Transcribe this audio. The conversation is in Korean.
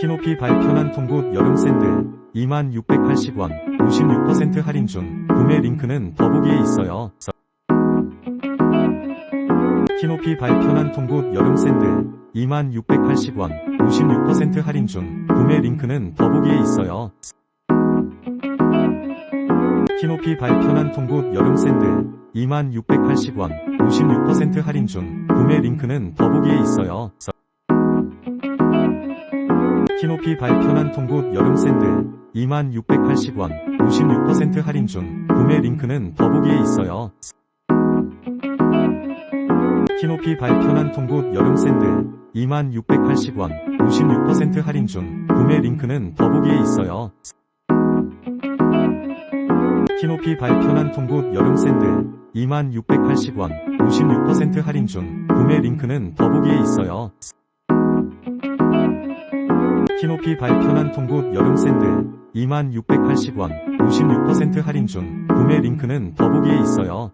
키높이 발편한 통굿 여름 샌들 2680원 56% 할인 중 구매 링크는 더보기에 있어요. 키높이 발편한 통굿 여름 샌들 2680원 56% 할인 중 구매 링크는 더보기에 있어요. 키높이 발편한 통굿 여름 샌들 2680원 56% 할인 중 구매 링크는 더보기에 있어요. 키높이 발편한 통굿 여름 샌들 2680원 56% 할인 중 구매 링크는 더보기에 있어요. 키높이 발편한 통굿 여름 샌들 2680원 56% 할인 중 구매 링크는 더보기에 있어요. 키높이 발편한 통굿 여름 샌들 2680원 56% 할인 중 구매 링크는 더보기에 있어요. 키높이 발편한 통굿 여름 샌들 2680원 56% 할인 중 구매 링크는 더보기에 있어요.